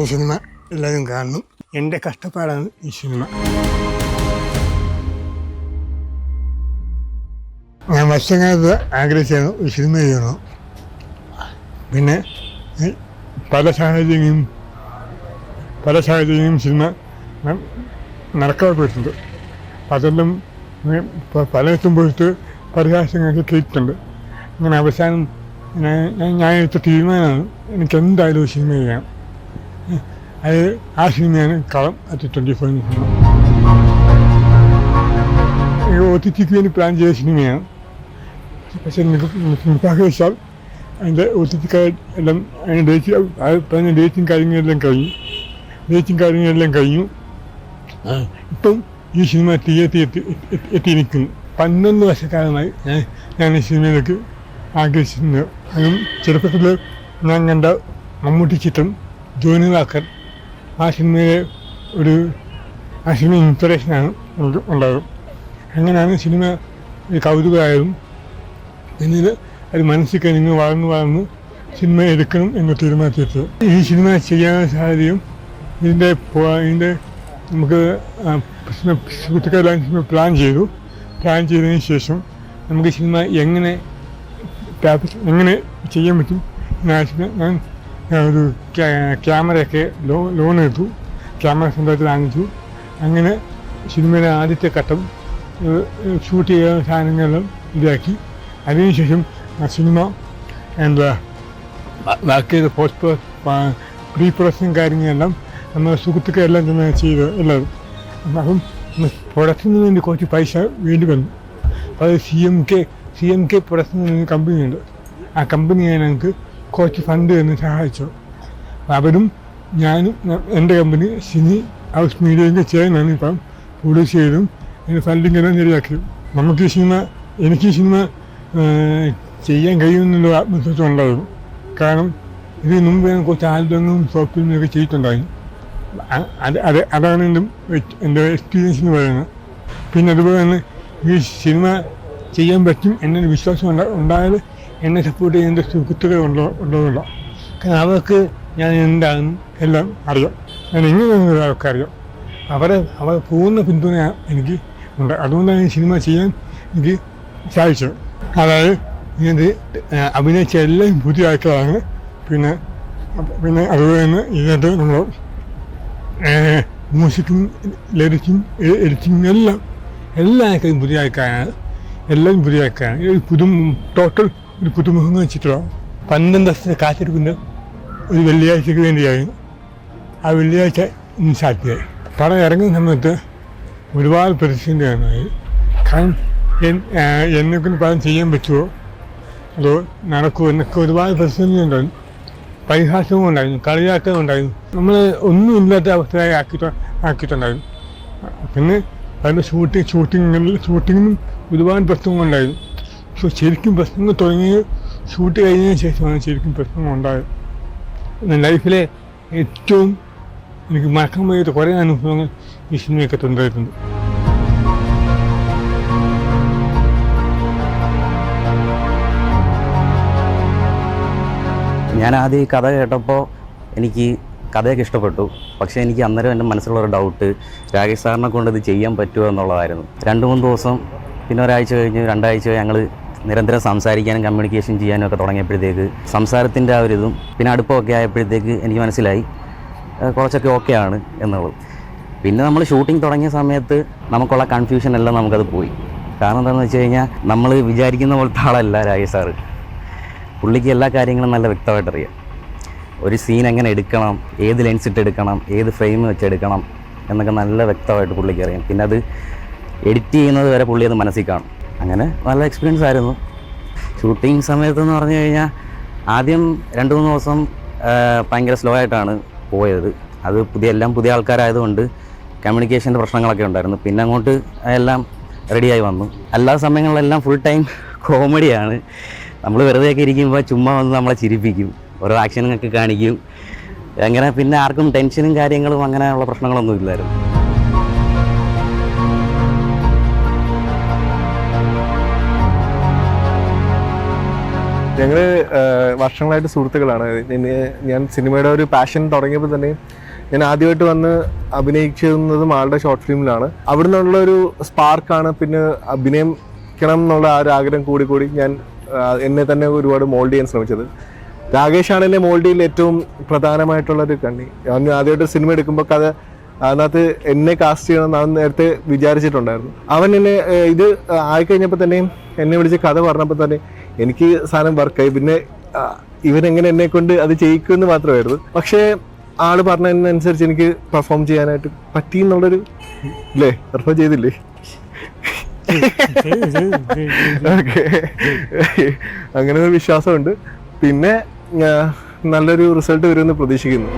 എന്റെ സിനിമ എല്ലാവരും കാണണം എന്റെ കഷ്ടപ്പാടാണ് ഈ സിനിമ. ഞാൻ വർഷങ്ങളായിട്ട് ആഗ്രഹിച്ചാണ് ഒരു സിനിമ ചെയ്യണം പിന്നെ പല സാഹചര്യങ്ങളും പല സാഹചര്യങ്ങളും സിനിമ ന- പോയിട്ടുണ്ട് അതെല്ലാം പലയിടത്തും പോയിട്ട് പരിഹാസങ്ങളൊക്കെ കേട്ടിട്ടുണ്ട്. അങ്ങനെ അവസാനം ഞാൻ- ഞാൻ- എടുത്ത തീരുമാനമാണ് എനിക്ക് എന്തായാലും സിനിമ ചെയ്യാം ഏ, അത് ആ സിനിമയാണ് Kalam at twenty four cinema O T tick വേണ്ടി പ്ലാൻ ചെയ്ത സിനിമയാണ്. പക്ഷേ നിർഭാഗ്യവശാൽ അതിന്റെ ഒ ടി ടിക്കാർ എല്ലാം അതിന്റെ ഡേറ്റ് പറഞ്ഞ ഡേറ്റും കാര്യങ്ങളെല്ലാം കഴിഞ്ഞു. ഡേറ്റും കാര്യങ്ങളെല്ലാം കഴിഞ്ഞു. ഇപ്പം ഈ സിനിമ തിയേറ്ററിൽ എത്തി നിൽക്കുന്നു പന്ത്രണ്ട് വർഷക്കാലമായി ഞാൻ ഞാൻ ഈ സിനിമയിലേക്ക് ആഗ്രഹിച്ചിട്ടുണ്ട്. അതും ചെറുപ്പത്തിൽ ഞാൻ കണ്ട മമ്മൂട്ടി ചിത്രം ജോനി വാക്കർ ആ സിനിമയിലെ ഒരു ആ സിനിമ ഇൻസ്പിറേഷനാണ് ഉണ്ടാകും അങ്ങനെയാണ് സിനിമ ഒരു കൗതുകമായതും പിന്നീട് അത് മനസ്സിൽ കഴിഞ്ഞ് വളർന്ന് വളർന്ന് സിനിമ എടുക്കണം എന്ന് തീരുമാനിച്ചിട്ട് ഈ സിനിമ ചെയ്യാനുള്ള സാഹചര്യം ഇതിന്റെ ഇതിന്റെ നമുക്ക് സുഹൃത്തുക്കളെല്ലാം സിനിമ പ്ലാൻ ചെയ്തു. പ്ലാൻ ചെയ്തതിന് ശേഷം നമുക്ക് സിനിമ എങ്ങനെ എങ്ങനെ ചെയ്യാൻ പറ്റും എന്ന് ഞാൻ ഞാൻ ഒരു ക്യാ- ക്യാമറയൊക്കെ ലോ ലോൺ എടുത്തു ക്യാമറ സ്വന്തമായിട്ട് വാങ്ങിച്ചു അങ്ങനെ സിനിമയുടെ ആദ്യത്തെ ഘട്ടം ഷൂട്ട് ചെയ്ത സാധനങ്ങളെല്ലാം ഇതാക്കി. അതിനുശേഷം ആ സിനിമ എന്താ ബാക്കി പോസ്റ്റ് പ്രീ പ്രൊഡക്ഷൻ കാര്യങ്ങളെല്ലാം നമ്മൾ സുഹൃത്തുക്കളെല്ലാം തന്നെ ചെയ്ത് എല്ലാവരും. അപ്പം പ്രൊഡക്ഷന് വേണ്ടി കുറച്ച് പൈസ വേണ്ടി വന്നു. അപ്പോൾ അത് C M K C M K production കമ്പനിയുണ്ട്. ആ കമ്പനി ഞങ്ങൾക്ക് കുറച്ച് ഫണ്ട് തന്നെ സഹായിച്ചു. അവരും ഞാനും എന്റെ കമ്പനി സിനി ഹൗസ് മീഡിയയൊക്കെ ചേർന്നാണ് ഇപ്പം പ്രൊഡ്യൂസ് ചെയ്തും അതിന് ഫണ്ടിങ് എല്ലാം ശരിയാക്കി. നമുക്ക് ഈ സിനിമ എനിക്ക് ഈ സിനിമ ചെയ്യാൻ കഴിയുമെന്നുള്ള ആത്മവിശ്വാസം ഉണ്ടായിരുന്നു. കാരണം ഇതിന് മുമ്പ് ഞാൻ കുറച്ച് ആൽബങ്ങളും ഷോർട്ട് ഫിലിമൊക്കെ ചെയ്തിട്ടുണ്ടായിരുന്നു. അത് അത് അതാണ് എന്റെ എന്റെ എക്സ്പീരിയൻസ് എന്ന് പറയുന്നത്. പിന്നെ അതുപോലെ തന്നെ ഈ സിനിമ ചെയ്യാൻ പറ്റും എന്നൊരു വിശ്വാസം ഉണ്ടാ ഉണ്ടായത് എന്നെ സപ്പോർട്ട് ചെയ്യുന്ന സുഹൃത്തുക്കൾ ഉണ്ടോ ഉള്ളതുള്ള അവർക്ക് ഞാൻ എന്താണെന്ന് എല്ലാം അറിയാം. ഞാൻ എങ്ങനെയാണെന്ന് അവർക്ക് അറിയാം. അവരെ അവർ പൂർണ പിന്തുണ എനിക്ക് ഉണ്ട്. അതുകൊണ്ടാണ് ഈ സിനിമ ചെയ്യാൻ എനിക്ക് സാധിച്ചത്. അതായത് ഞാൻ അഭിനയിച്ച എല്ലാം പുതിയ ആൾക്കാരാണ്. പിന്നെ പിന്നെ അതുപോലെ തന്നെ ഇതിനകത്ത് നമ്മൾ മ്യൂസിക്കും ലിറിക്സും എഡിറ്റിങ്ങും എല്ലാം എല്ലാ ആൾക്കാരും പുതിയ ആൾക്കാരാണ്. എല്ലാം പുതിയ ആൾക്കാരാണ്. ഒരു പുതു ടോട്ടൽ ഒരു പുതുമുഖങ്ങൾ പന്ത്രണ്ട് ദിവസത്തെ കാത്തിരിക്കുന്ന ഒരു വെള്ളിയാഴ്ചക്ക് വേണ്ടിയായിരുന്നു. ആ വെള്ളിയാഴ്ച ഇന്ന് സാധ്യതയായി പടം ഇറങ്ങുന്ന സമയത്ത് ഒരുപാട് പ്രതിസന്ധി ആയത്. കാരണം എന്നെക്കൊണ്ട് പടം ചെയ്യാൻ പറ്റുമോ? അതോ നടക്കുമോ? എന്നൊക്കെ ഒരുപാട് പ്രതിസന്ധി ഉണ്ടായിരുന്നു പരിഹാസവും ഉണ്ടായിരുന്നു. കളിയാക്കലും ഉണ്ടായിരുന്നു. നമ്മൾ ഒന്നും ഇല്ലാത്ത അവസ്ഥയായി ആക്കിയിട്ട് ആക്കിയിട്ടുണ്ടായിരുന്നു. പിന്നെ അതിന്റെ ഷൂട്ടിങ് ഷൂട്ടിങ്ങിൽ ഷൂട്ടിങ്ങിനും ഒരുപാട് പ്രശ്നങ്ങളുണ്ടായിരുന്നു. ശരിക്കും പ്രശ്നങ്ങൾ തുടങ്ങി ഷൂട്ട് കഴിഞ്ഞതിന് ശേഷമാണ് ശരിക്കും പ്രശ്നങ്ങൾ ഉണ്ടായത് ലൈഫിലെ ഏറ്റവും എനിക്ക് മറക്കാൻ വയ്യാത്ത കുറേ അനുഭവങ്ങൾ ഈ സിനിമയൊക്കെ തന്നിട്ടുണ്ട്. ഞാൻ ആദ്യം ഈ കഥ കേട്ടപ്പോൾ എനിക്ക് കഥയൊക്കെ ഇഷ്ടപ്പെട്ടു. പക്ഷേ എനിക്ക് അന്നേരം എന്റെ മനസ്സിലുള്ള ഒരു ഡൗട്ട് രാകേഷ് സാറിനെ കൊണ്ട് ഇത് ചെയ്യാൻ പറ്റുമോ എന്നുള്ളതായിരുന്നു. രണ്ട് മൂന്ന് ദിവസം പിന്നെ ഒരാഴ്ച കഴിഞ്ഞ് രണ്ടാഴ്ച ഞങ്ങൾ നിരന്തരം സംസാരിക്കാനും കമ്മ്യൂണിക്കേഷൻ ചെയ്യാനും ഒക്കെ തുടങ്ങിയപ്പോഴത്തേക്ക് സംസാരത്തിന്റെ ആ ഒരു ഇതും പിന്നെ അടുപ്പമൊക്കെ ആയപ്പോഴത്തേക്ക് എനിക്ക് മനസ്സിലായി കുറച്ചൊക്കെ ഓക്കെ ആണ് എന്നുള്ളത്. പിന്നെ നമ്മൾ ഷൂട്ടിംഗ് തുടങ്ങിയ സമയത്ത് നമുക്കുള്ള കൺഫ്യൂഷൻ എല്ലാം നമുക്കത് പോയി. കാരണം എന്താണെന്ന് വെച്ച് കഴിഞ്ഞാൽ നമ്മൾ വിചാരിക്കുന്ന പോലത്തെ ആളല്ല രാജ സാറ്. പുള്ളിക്ക് എല്ലാ കാര്യങ്ങളും നല്ല വ്യക്തമായിട്ട് അറിയാം. ഒരു സീൻ എങ്ങനെ എടുക്കണം ഏത് ലെൻസ് ഇട്ട് എടുക്കണം ഏത് ഫ്രെയിം വെച്ചെടുക്കണം എന്നൊക്കെ നല്ല വ്യക്തമായിട്ട് പുള്ളിക്ക് അറിയാം. പിന്നെ അത് എഡിറ്റ് ചെയ്യുന്നത് വരെ പുള്ളി അത് മനസ്സിൽ കാണും. അങ്ങനെ നല്ല എക്സ്പീരിയൻസ് ആയിരുന്നു. ഷൂട്ടിംഗ് സമയത്തെന്ന് പറഞ്ഞു കഴിഞ്ഞാൽ ആദ്യം രണ്ട് മൂന്ന് ദിവസം ഭയങ്കര സ്ലോ ആയിട്ടാണ് പോയത്. അത് പുതിയ എല്ലാം പുതിയ ആൾക്കാരായതുകൊണ്ട് കമ്മ്യൂണിക്കേഷന്റെ പ്രശ്നങ്ങളൊക്കെ ഉണ്ടായിരുന്നു. പിന്നെ അങ്ങോട്ട് എല്ലാം റെഡിയായി വന്നു. എല്ലാ സമയങ്ങളിലെല്ലാം ഫുൾ ടൈം കോമഡിയാണ് നമ്മൾ വെറുതെയൊക്കെ ഇരിക്കുമ്പോൾ ചുമ്മാ വന്ന് നമ്മളെ ചിരിപ്പിക്കും. ഓരോ ആക്ഷനൊക്കെ കാണിക്കും. അങ്ങനെ പിന്നെ ആർക്കും ടെൻഷനും കാര്യങ്ങളും അങ്ങനെയുള്ള പ്രശ്നങ്ങളൊന്നും ഇല്ലായിരുന്നു. ഞങ്ങൾ വർഷങ്ങളായിട്ട് സുഹൃത്തുക്കളാണ്. ഞാൻ സിനിമയുടെ ഒരു പാഷൻ തുടങ്ങിയപ്പോൾ തന്നെ ഞാൻ ആദ്യമായിട്ട് വന്ന് അഭിനയിക്കുന്നതും ആളുടെ ഷോർട്ട് ഫിലിമിലാണ് അവിടെ നിന്നുള്ള ഒരു സ്പാർക്കാണ് പിന്നെ അഭിനയിക്കണം എന്നുള്ള ആ ഒരു ആഗ്രഹം കൂടി കൂടി ഞാൻ എന്നെ തന്നെ ഒരുപാട് മോൾഡ് ചെയ്യാൻ ശ്രമിച്ചത്. രാകേഷാണ് എന്നെ മോൾഡ് ചെയ്യൽ ഏറ്റവും പ്രധാനമായിട്ടുള്ളൊരു കണ്ണി. ഞാൻ ആദ്യമായിട്ട് സിനിമ എടുക്കുമ്പോൾ കഥ അതിനകത്ത് എന്നെ കാസ്റ്റ് ചെയ്യണമെന്ന് അവൻ നേരത്തെ വിചാരിച്ചിട്ടുണ്ടായിരുന്നു. അവൻ എന്നെ ഇത് ആയിക്കഴിഞ്ഞപ്പോൾ തന്നെ എന്നെ വിളിച്ച് കഥ പറഞ്ഞപ്പോൾ തന്നെ എനിക്ക് സാധനം വർക്കായി പിന്നെ ഇവരെങ്ങനെ എന്നെ കൊണ്ട് അത് ചെയ്യിക്കുമെന്ന് മാത്രമായിരുന്നു. പക്ഷേ ആൾ പറഞ്ഞതിനനുസരിച്ച് എനിക്ക് പെർഫോം ചെയ്യാനായിട്ട് പറ്റി എന്നുള്ളൊരു ഇല്ലേ പെർഫോം ചെയ്തില്ലേ? ഓക്കെ. അങ്ങനെ ഒരു വിശ്വാസമുണ്ട്. പിന്നെ നല്ലൊരു റിസൾട്ട് വരുമെന്ന് പ്രതീക്ഷിക്കുന്നു.